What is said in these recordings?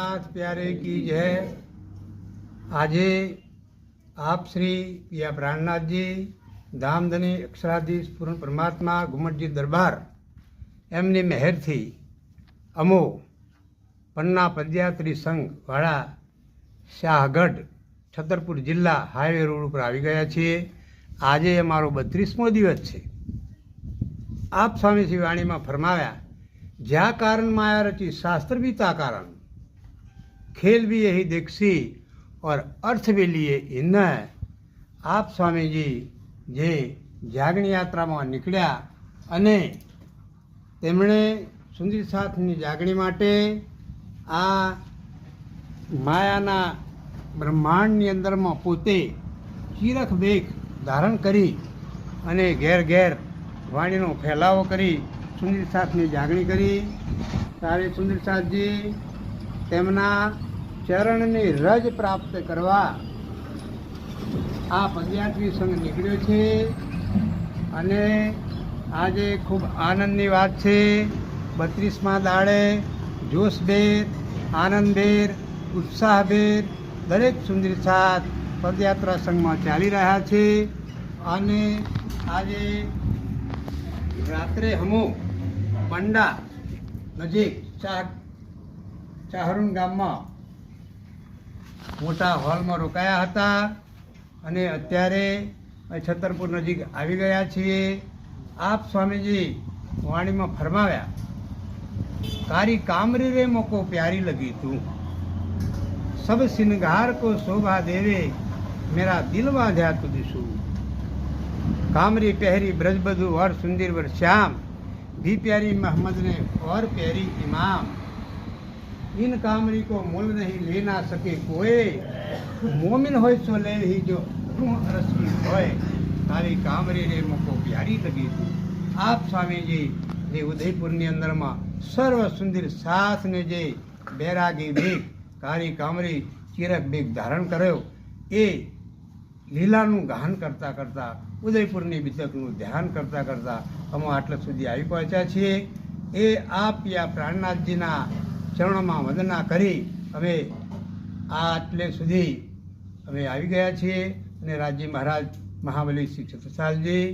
પ્યારે કી જય આજે આપ શ્રી પિયા પ્રાણનાથજી ધામધની અક્ષરાધીશ પૂર્ણ પરમાત્મા ઘુમટજી દરબાર એમની મહેરથી અમો પન્ના પદયાત્રી સંઘવાળા શાહગઢ છતરપુર જિલ્લા હાઈવે રોડ ઉપર આવી ગયા છીએ. આજે અમારો બત્રીસમો દિવસ છે. આપ સ્વામી શ્રી વાણીમાં ફરમાવ્યા, જ્યાં કારણ માયા રચી શાસ્ત્ર કારણ खेल भी यही देखसी और अर्थ भी लिए इन આપ સ્વામીજી જે જાગણી યાત્રામાં નીકળ્યા અને તેમણે સુંદર સાથની જાગણી માટે આ માયાના બ્રહ્માંડની અંદરમાં પોતે ચીરખ બેગ ધારણ કરી અને ઘેર ઘેર વાણીનો ફેલાવો કરી સુંદર સાથની જાગણી કરી ત્યારે સુંદર સાથજી તેમના ચરણની રજ પ્રાપ્ત કરવા આ પદયાત્રી સંઘ નીકળ્યો છે. અને આજે ખૂબ આનંદની વાત છે. બત્રીસમાં દાડે જોશભેર, આનંદભેર, ઉત્સાહભેર દરેક સુંદર સાથ પદયાત્રા સંઘમાં ચાલી રહ્યા છે. અને આજે રાત્રે હમો પંડા નજીક ચાહ ચાહરુન ગામમાં મોટા હોલમાં રોકાયા હતા અને અત્યારે છતરપુર નજીક આવી ગયા છીએ. આપ સ્વામીજી વાણીમાં ફરમાવ્યા કારી કામરી રે મોકો પ્યારી લગી તું. સબ સિંગાર કો શોભા દેવે, મેરા દિલમાં ધ્યા તુદીશું કામરી પહેરી બ્રજબધુ વર સુંદર વર શ્યામ, ભી પ્યારી મહમ્મદને ઓર પ્યારી ઇમામ. इन कामरी को मोल नहीं ले ना सके कोई मोमिन હોય સો લે ही जो रूह रसमी હોય તારી કામરી રે મોકો પ્યારી લગી તું આપ સ્વામીજી જે ઉદયપુરની અંદરમાં સર્વ સુંદર સાથને જે બેરાગી બેગ કારી કામરી ચિરક બેગ ધારણ કર્યો એ લીલાનું ગાહન કરતાં કરતાં ઉદયપુરની બીતકનું ધ્યાન કરતાં કરતાં અમે આટલા સુધી આવી પહોંચ્યા છીએ એ આપ યા પ્રાણનાથજીના ચરણોમાં વંદના કરી અમે આ આટલે સુધી અમે આવી ગયા છીએ અને રાજ્ય મહારાજ મહાબલી શ્રી છત્રસાલજી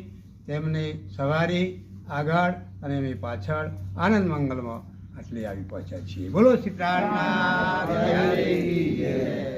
તેમને સવારી, આગળ અને અમે પાછળ આનંદ મંગલમાં આટલે આવી પહોંચ્યા છીએ બોલો શ્રી જય.